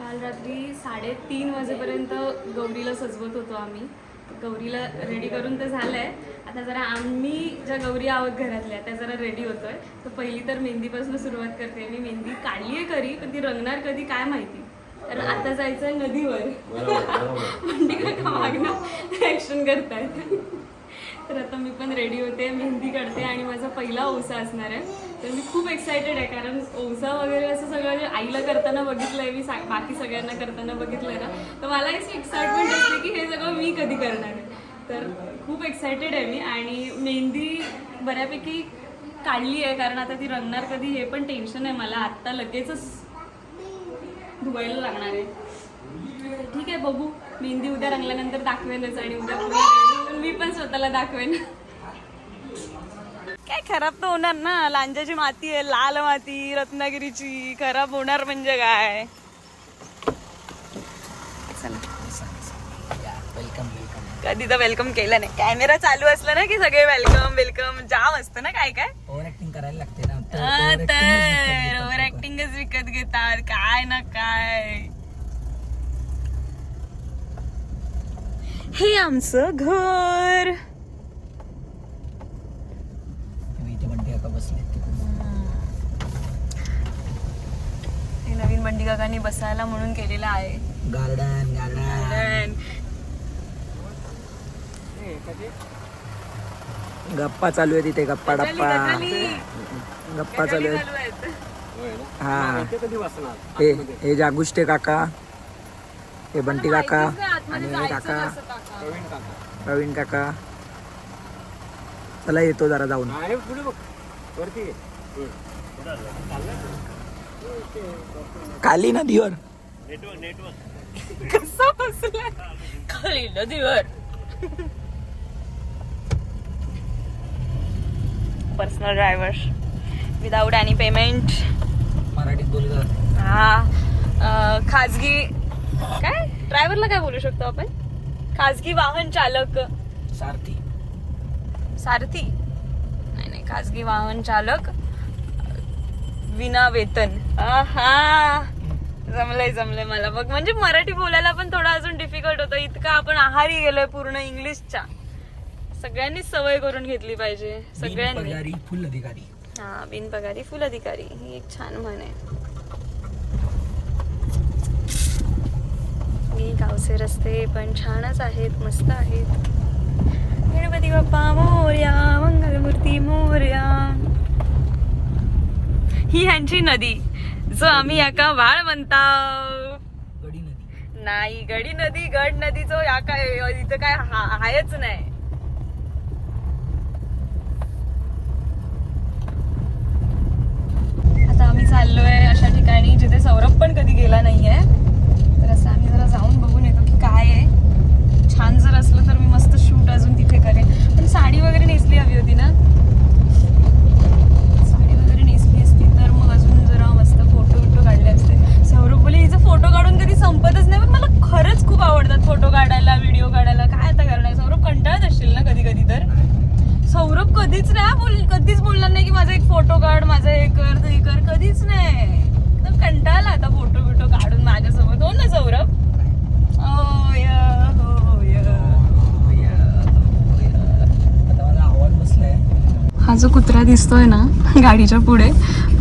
काल रात्री साडेतीन वाजेपर्यंत गौरीला सजवत होतो आम्ही. गौरीला रेडी करून तर झालंय. आता जरा आम्ही ज्या गौरी आहोत घरातल्या त्या जरा रेडी होतोय. तर पहिली तर मेहंदीपासून सुरुवात करते. मी मेहंदी काढली आहे खरी पण ती रंगणार कधी काय माहिती. कारण आता जायचं आहे नदीवर म्हणजे काका मागणं? ऍक्शन करतायत. तर आता मी पण रेडी होते मेहंदी काढते आणि माझा पहिला ओसा असणार आहे. तर मी खूप एक्सायटेड आहे कारण ओसा वगैरे असं सगळं जे आईला करताना बघितलंय मी सा- बाकी सगळ्यांना करताना बघितलंय ना तर मला अशी एक्साइटमेंट असते की हे सगळं मी कधी करणार आहे. तर खूप एक्सायटेड आहे मी आणि मेहंदी बऱ्यापैकी काढली आहे कारण आता ती रंगणार कधी हे पण टेन्शन आहे मला. आत्ता लगेचच धुवायला लागणार आहे. ठीक आहे बघू. मेहंदी उद्या रंगल्यानंतर दाखवेनच आणि उद्या मी पण स्वतःला दाखवेन. काय खराब तर होणार ना? लांजाची माती आहे लाल माती रत्नागिरीची. खराब होणार म्हणजे काय? कधी तर वेलकम केलं नाही. कॅमेरा चालू असला ना की सगळे वेलकम वेलकम जाम असतं ना काय काय? ओव्हर ऍक्टिंग करायला लागते ना. तर ओव्हर ऍक्टिंगच विकत घेतात. काय ना काय? हे आमचं घर तुम्ही इथे बंटी काका बसले नवीन बंडी काकांनी बसायला म्हणून केलेलं आहे. गार्डन गार्डन गप्पा चालू आहे तिथे गप्पा डप्पा. गप्पा चालू आहेत. हा. हे हे जागुष्टे काका. हे बंटी काका. आणि हे काका. प्रवीण काका. चला येतो जरा जाऊन. काली नदीवर कसा बसला खाली नदीवर personal driver without any payment मराठीत बोलत हा. खाजगी काय? ड्रायव्हरला काय बोलू शकतो आपण? खाजगी वाहन चालक. सारथी. सारथी? नाही नाही. खाजगी वाहन चालक. विना वेतन. आहा. जमलंय जमलंय मला. बघ म्हणजे मराठी बोलायला पण थोडं अजून डिफिकल्ट होतं. इतकं आपण आहारी गेलोय पूर्ण इंग्लिशच्या. सगळ्यांनीच सवय करून घेतली पाहिजे. सगळ्यांनी. फुल अधिकारी. हा बिनपगारी फुल अधिकारी. ही एक छान म्हण आहे. मी गावचे रस्ते पण छानच आहेत मस्त आहेत. गणपती बाप्पा मोर्या मंगलमूर्ती मोर्या. ही ह्यांची नदी जो आम्ही याका वाळ म्हणता. गडी नदी. नाही गडी नदी गड नदी जो या काय इथं काय आहेच नाही. आता आम्ही चाललोय अशा ठिकाणी जिथे सौरभ पण कधी गेला नाहीये. तर असं आम्ही जरा जाऊन बघून येतो की काय आहे. छान जर असलं तर मी मस्त शूट अजून तिथे करेन. पण साडी वगैरे नेसली हवी होती ना साडी वगैरे नेसली असती तर मग अजून जरा मस्त फोटो बिटो काढले असते सौरभ बोले हिचं फोटो काढून कधी संपतच नाही पण मला खरंच खूप आवडतात फोटो काढायला व्हिडिओ काढायला? काय आता करणार? सौरभ कंटाळत असशील ना कधी कधी तर? सौरभ कधीच नाही बोल कधीच बोलणार नाही की माझा एक फोटो काढ माझा हे कर ते कर. कधीच नाही. एकदम कंटाळला आता फोटो बिटो काढून माझ्यासोबत हो ना सौरभ? ओ या, हो हा जो कुत्रा दिसतोय ना गाडीच्या पुढे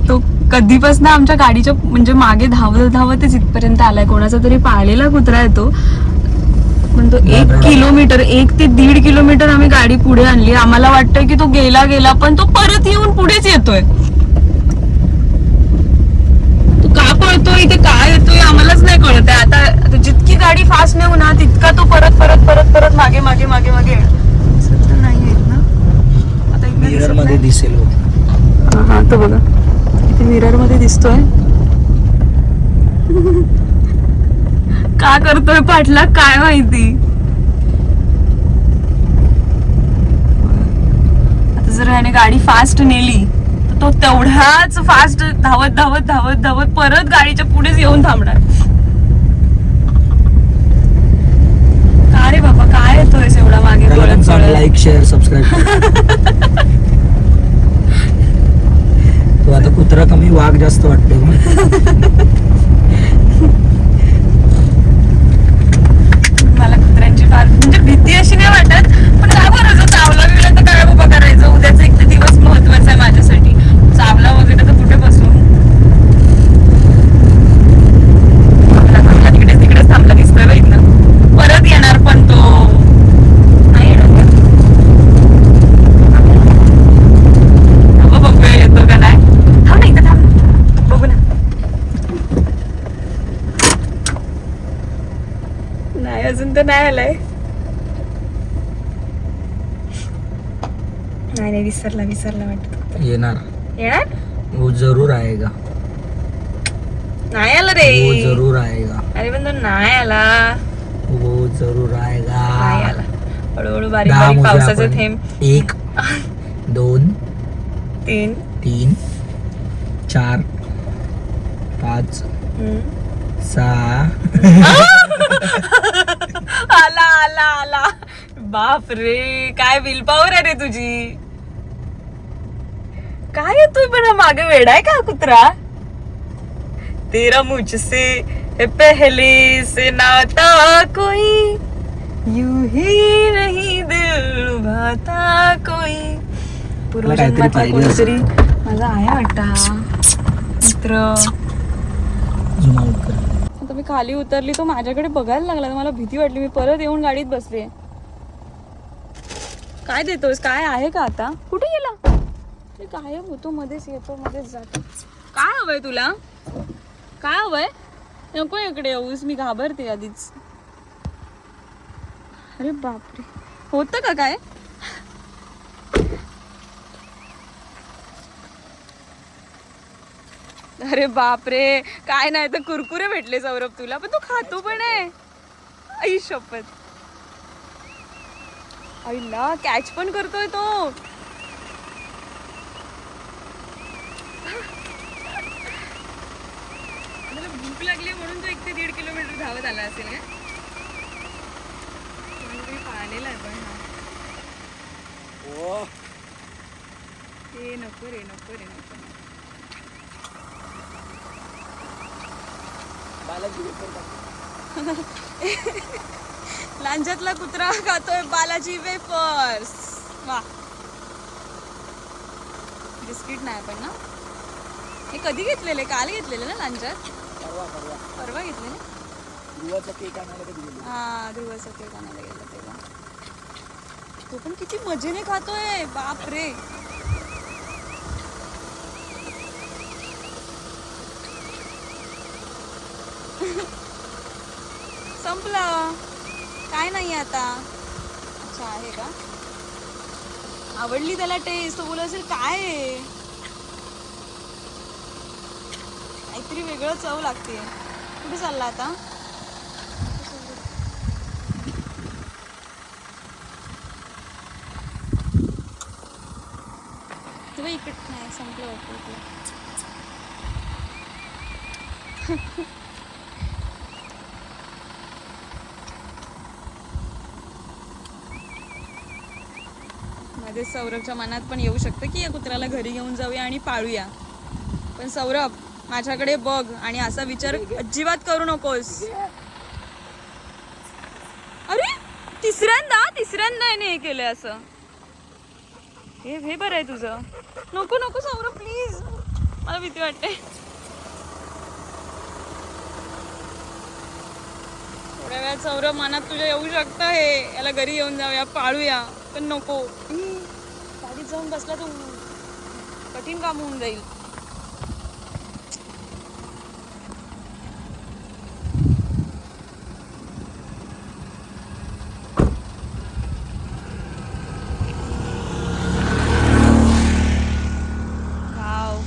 तो कधीपासून आमच्या गाडीच्या म्हणजे मागे धावत धावतच इथपर्यंत आलाय. कोणाचा तरी पाळलेला कुत्रा येतो तो पण तो एक किलोमीटर एक ते दीड किलोमीटर आम्ही गाडी पुढे आणली. आम्हाला वाटतंय की तो गेला गेला पण तो परत येऊन पुढेच येतोय. तो का पळतोय इथे काय येतोय आम्हालाच नाही कळत आहे आता जितकी गाडी फास्ट नेऊ ना तितका तो परत परत परत परत मागे मागे मागे मागे नाही येत ना. आता इकडे मिररमध्ये. दिसेल हो. हा तो बघा. इथे मिररमध्ये दिसतोय. का करतोय पाठला काय माहिती? आता जर ह्याने गाडी फास्ट नेली तर तो तेवढ्याच फास्ट धावत धावत धावत धावत परत गाडीच्या पुढेच येऊन थांबणार. का रे बाबा काय येतोय एवढा मागे? लाईक शेअर सबस्क्राईब तो आता कुत्रा कमी वाघ जास्त वाटतो म्हणजे भीती अशी नाही वाटत पण काय बरं जर चावला गेला तर काय करायचं? उद्याचा एक दिवस महत्त्वाचा आहे माझ्यासाठी. चावला वगैरे तर नाही आलाय नाही नाही विसरला विसरला वाटत येणार. येणार वो जरूर आएगा. नाही आला वो रे जरूर आएगा. अरे पण तो नाही आला. वो जरूर आएगा. नाही आला. हळूहळू बारीक दहा बारीक मोजे पावसाचे आपण. थेंब एक दोन तीन. तीन चार पाच हम्म. सहा. आला आला आला. बाप रे काय विल पॉवर आहे रे तुझी? काय येतोय पण मागे वेडाय का कुत्रा? तेरा मुझसे है पहले से नाता कोई यू ही नहीं दिल लुभाता कोई। पूर्वजन्मातला कोणतरी माझा आहे वाटता मित्र. आता मी खाली उतरली तो माझ्याकडे बघायला लागला मला भीती वाटली मी परत येऊन गाडीत बसले. काय देतोस काय आहे का आता? कुठे गेला? ते गायब होतो मध्येच येतो मध्येच जातो. काय हवंय तुला? काय हवंय? नको इकडे येऊस मी घाबरते आधीच. अरे बापरे. होतं का काय? अरे बापरे. काय नाही तर कुरकुरे भेटले सौरभ तुला पण तू खातो पण आहे. आई शपथ. आईला कॅच पण करतोय तो. मला भूक लागली म्हणून तो एक ते दीड किलोमीटर धावत आला असेल का कोणीतरी पाळलेला आहे पण हा. ते नको रे नको रे नको लांजातला कुत्रा खातोय बालाजी वेफर्स. वा. बिस्किट नाही पण ना? हे कधी घेतलेले? काल घेतलेले ना लांजात? परवा घेतलेले? हा ध्रुवाचा केक आणायला गेला तेव्हा तो पण किती मजेने खातोय. बाप रे संपलं. काय नाही आता. अच्छा आहे का? आवडली त्याला टेस्ट तो असेल काय आहे? काहीतरी वेगळं चव लागते. कुठे चालला आता? तुला इकडे नाही संपलं वाटतं मध्ये सौरभच्या मनात पण येऊ शकतं की या कुत्र्याला घरी घेऊन जाऊया आणि पाळूया. पण सौरभ माझ्याकडे बघ आणि असा विचार अजिबात करू नकोस. अरे तिसऱ्यांदा तिसऱ्यांदा याने हे केलंय असं. हे हे बरं आहे तुझं. नको नको सौरभ प्लीज मला भीती वाटते. थोड्या वेळात सौरभ मनात तुझ्या येऊ शकतं हे. याला घरी येऊन जाऊया पाळूया. पण नको. जाऊन बसला तर कठीण काम होऊन जाईल वाव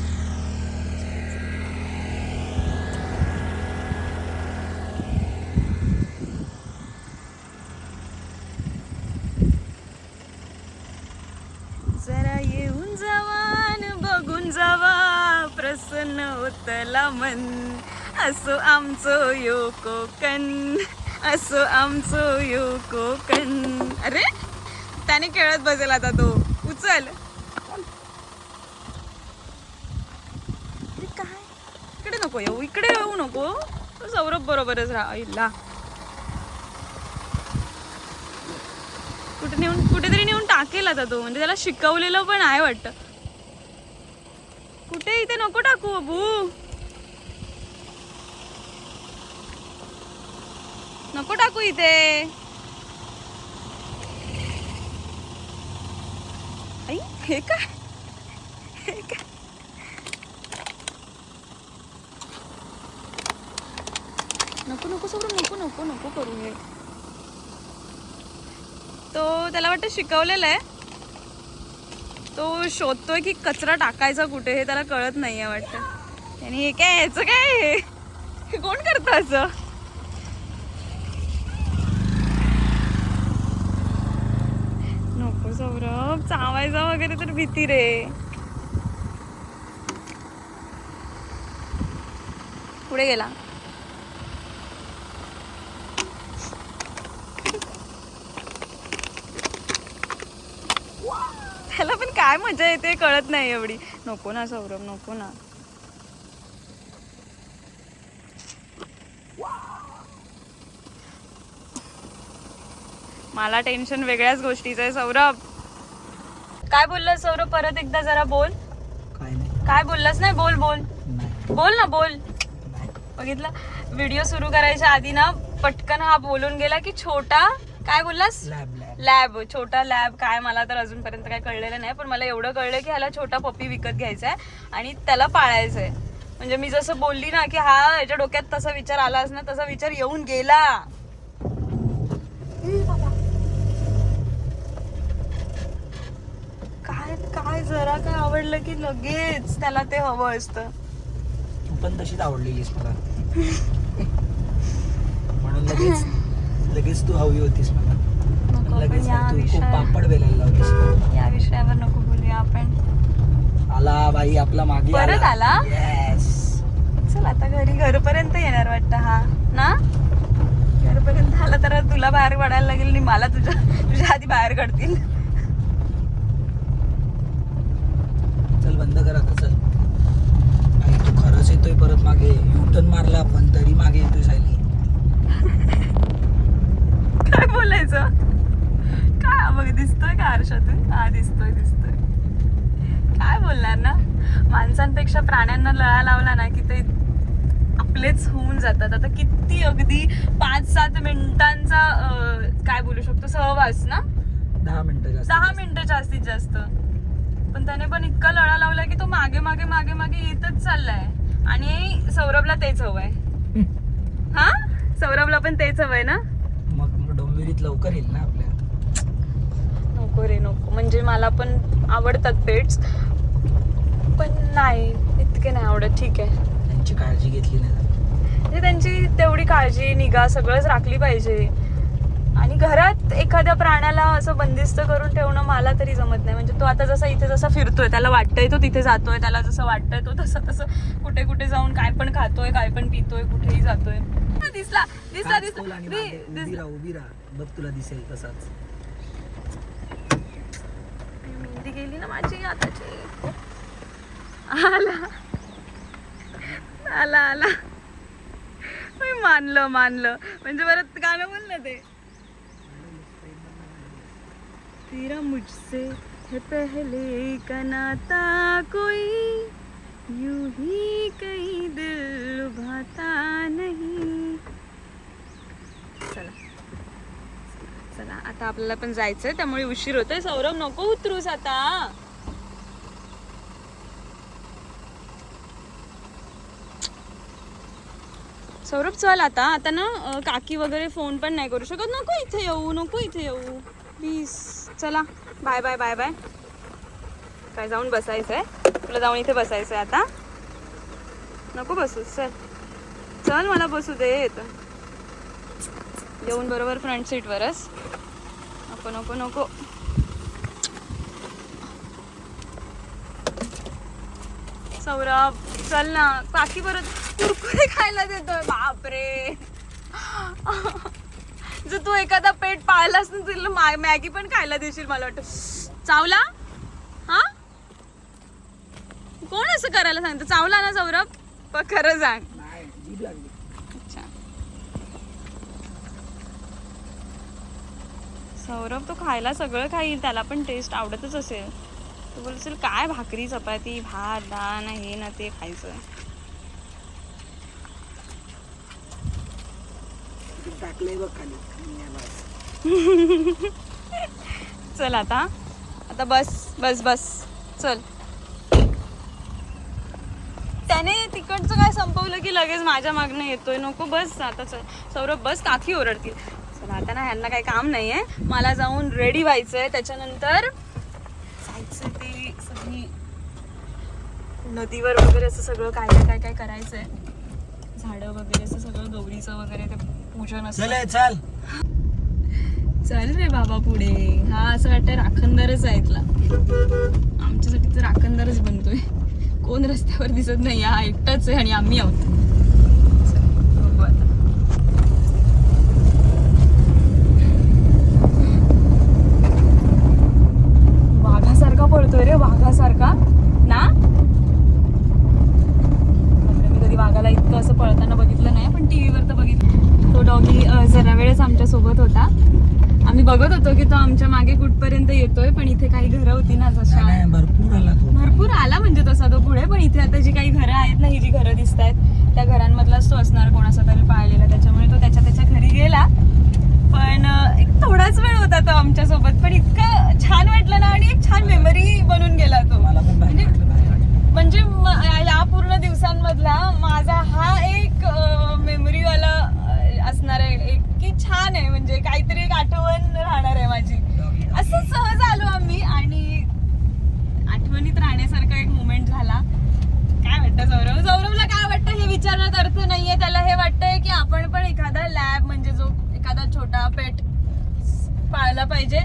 जरा येऊन जावान बघून जावा प्रसन्न मन असो आमचो यो कोकण असो आमचो यो कोकण अरे त्याने खेळत बसेल आता तो. उचल. काय? इकडे नको येऊ इकडे येऊ नको. तो सौरभ बरोबरच राहिला कुठे नेऊन कुठेतरी नेऊन टाकेल आता तो. म्हणजे त्याला शिकवलेलं पण आहे वाटतं. ते इथे नको टाकू अबू. नको टाकू इथे. आई हे काय? हे काय? नको नको सगळं नको नको नको करू हे. तो त्याला वाटतं शिकवलेलं आहे. तो शोधतोय की कचरा टाकायचा कुठे हे त्याला कळत नाहीये वाटतं. आणि हे काय याचं काय? हे? हे कोण करतं असं? नको सौरभ चावायचा वगैरे तर भीती रे. पुढे गेला त्याला पण काय मजा येते कळत नाही एवढी. नको ना सौरभ नको ना. मला टेन्शन वेगळ्याच गोष्टीचं आहे सौरभ. काय बोललास सौरभ? परत एकदा जरा बोल. काय नाही. काय बोललास नाही? बोल बोल. बोल ना बोल. बघितलं? व्हिडिओ सुरू करायच्या आधी ना पटकन हा बोलून गेला की छोटा. काय बोललास? लॅब छोटा लॅब काय मला तर अजूनपर्यंत काय कळलेलं नाही पण मला एवढं कळलं की ह्याला छोटा पप्पी विकत घ्यायचा आहे आणि त्याला पाळायचं आहे म्हणजे मी जसं बोलली ना की हा याच्या डोक्यात तसा विचार आलाच ना तसा विचार येऊन गेला. काय काय जरा काय आवडलं की लगेच त्याला ते हवं असतं. तू पण तशीच आवडलेलीस मला. म्हणून लगेच लगेच तू हवी होतीस मला. लगेच या तू खूप पापड बेलायला लावलीस या विषयावर नको बोलूया आपण. आला बाई आपला मागे परत आला? येस चल आता घरी घरपर्यंत येणार वाटतं हा. ना? घरपर्यंत आला तर तुला बाहेर पडायला लागेल आणि मला तुझ्या तुझ्या आधी बाहेर काढतील. चल बंद कर आता चल. आई तू खरंच येतोय परत मागे. युटर्न मारला आपण तरी मागे येतोय सायली. काय बोलायचं? काय बघ दिसतोय का आरशातून? हा दिसतोय दिसतोय. काय बोलणार ना? माणसांपेक्षा प्राण्यांना लळा लावला ना की ते आपलेच होऊन जातात. आता किती अगदी पाच सात मिनिटांचा काय बोलू शकतो सहवास ना? दहा मिनिटं दहा मिनिटं जास्तीत जास्त. पण त्याने पण इतका लळा लावलाय की तो मागे मागे मागे मागे येतच चाललाय. आणि सौरभला तेच हवंय. हा? सौरभला पण तेच हवंय ना? मग मग डोंबिवलीत लवकर येईल ना आपल्या? नको रे नको. म्हणजे मला पण आवडतात पेट्स. पण नाही इतके नाही आवडत. ठीक आहे. त्यांची काळजी घेतली नाही. म्हणजे त्यांची तेवढी काळजी निगा सगळंच राखली पाहिजे. आणि घरात एखाद्या प्राण्याला असं बंदिस्त करून ठेवणं मला तरी जमत नाही. म्हणजे तो आता जसा इथे जसा फिरतोय त्याला वाटतंय तो तिथे जातोय. त्याला जसं वाटतंय तो तसं तसं कुठे कुठे जाऊन काय पण खातोय काय पण पितोय कुठेही जातोय. दिसला दिसला दिसला. दिसला उभी राहा. बघ तुला दिसेल तसाच मेहंदी गेली ना माझी आताची. आला. आला आला. मी मानलं मानलं. म्हणजे परत गाणं बोल ना ते. तेरा मुझसे है पहले का नाता कोई यूं ही कहीं दिल लुभाता नहीं चला चला आता आपल्याला पण जायचंय त्यामुळे उशीर होतोय. सौरभ नको उतरूस आता. सौरभ चल आता. आता ना काकी वगैरे फोन पण नाही करू शकत. नको इथे येऊ नको इथे येऊ. प्लीज चला. बाय बाय बाय बाय काय जाऊन बसायचंय? तुला जाऊन इथे बसायचंय आता? नको बसू चल. चल मला बसू दे. येत. येऊन बरोबर फ्रंट सीटवरच नको नको नको. सौरभ चल ना. काकी परत कुरकुरे खायला देतोय. बापरे. जर तू एखादा पेट पाळलास ना तुला मॅगी पण खायला देशील मला वाटतं. चावला? हा? कोण असं करायला सांगतं? चावला ना सौरभ? पण खरं सांग नाही जीभ लागली अच्छा सौरभ तो खायला सगळं खाईल त्याला पण टेस्ट आवडतच असेल. तू बोलशील काय भाकरी चपाती भात डाळ ना हे ना ते खायचं. चल आता. आता बस बस बस. चल. त्याने तिकडचं काय संपवलं की लगेच माझ्या मागणं येतोय? नको बस. आता चल. सौरभ बस काकी ओरडतील. आता ना ह्यांना काही काम नाही आहे मला जाऊन रेडी व्हायचं आहे त्याच्यानंतर जायचं ते सगळी नदीवर वगैरे असं सगळं काय काय काय काय करायचं आहे झाडं वगैरे असं सगळं गौरीचं वगैरे ते पूजन असतं. चल चल. रे बाबा पुढे. हा असं वाटतं राखणदारच आहे इथला. आमच्यासाठी तर राखणदारच बनतोय. कोण रस्त्यावर दिसत नाही. हा एकटाच आहे आणि आम्ही आहोत चल, बघू आता वाघासारखा पळतोय रे वाघासारखा ना बापरे, मी कधी वाघाला इतकं असं पळताना बघितलं नाही पण टीव्हीवर तर बघितलं तो डॉगी अं, जरा वेळेस आमच्यासोबत होता. आम्ही बघत होतो की तो आमच्या मागे कुठपर्यंत येतोय पण इथे काही घरं होती ना जशा. भरपूर आला तो. भरपूर आला म्हणजे तसा तो पुढे पण इथे आता जी काही घरं आहेत ना ही जी घरं दिसत आहेत त्या घरांमधलाच तो असणार कोणाचा तरी पाळलेला त्याच्यामुळे तो त्याच्या त्याच्या घरी गेला. पण एक थोडाच वेळ होता तो आमच्यासोबत पण इतकं छान वाटलं ना आणि एक छान मेमरी बनून गेला तो. म्हणजे. म्हणजे या पूर्ण दिवसांमधला माझा हा एक मेमरीवाला असणार आहे. एक की छान आहे. म्हणजे काहीतरी एक आठवण राहणार आहे माझी. असं सहज आलो आम्ही आणि आठवणीत राहण्यासारखा एक मुमेंट झाला. काय वाटतं सौरव सौरवला काय वाटतं हे विचारण्यात अर्थ नाहीये. त्याला हे वाटतंय की आपण पण एखादा लॅब म्हणजे जो एखादा छोटा पेट पाळला पाहिजे.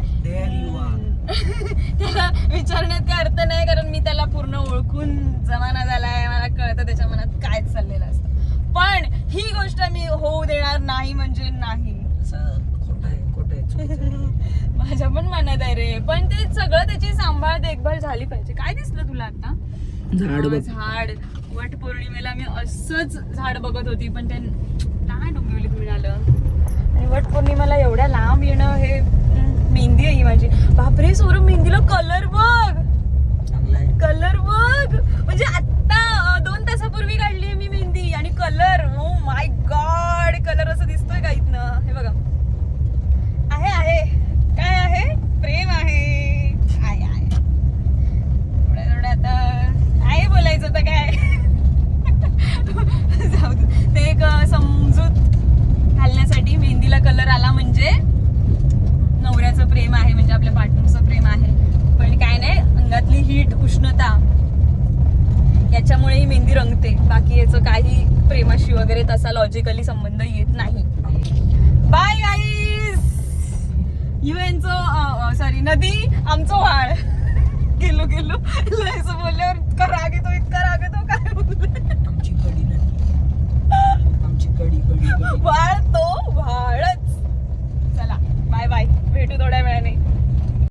त्याला विचारण्यात काय अर्थ नाही कारण मी त्याला पूर्ण ओळखून जमाना झालाय. मला कळतं त्याच्या मनात काय चाललेलं असतं. पण ही गोष्ट मी होऊ देणार नाही म्हणजे नाही. माझ्या पण मनात आहे रे. पण ते सगळं त्याची सांभाळ देखभाल झाली पाहिजे. काय दिसलं तुला आता? झाड झाड. वट पौर्णिमेला मी असंच झाड बघत होती पण ते काय डोंबिवलीत मिळालं आणि वट पौर्णिमेला एवढ्या लांब येणं हे मेहंदी आहे माझी. बापरे सोरम मेहंदीला कलर बघ. कलर बघ. म्हणजे आता दोन तासापूर्वी काढली मी मेहंदी आणि colour oh my god colour असं दिसतोय का इथनं? हे बघा. आहे आहे. काय आहे? प्रेम आहे. आहे आहे. थोड्या थोड्या आता बोलायचं तर काय? जाऊ. ते एक समजूत घालण्यासाठी हीट उष्णता याच्यामुळे ही मेहंदी रंगते. बाकी याचं काही प्रेमाशी वगैरे तसा लॉजिकली संबंध येत नाही. बाय आईज युएनच सॉरी नदी आमचं वाळ. गेलो गेलो. लयच बोलल्यावर इतका राग येतो इतका राग येतो काय वाळतो वाळ तो वाळच. चला बाय बाय भेटू थोड्या वेळाने.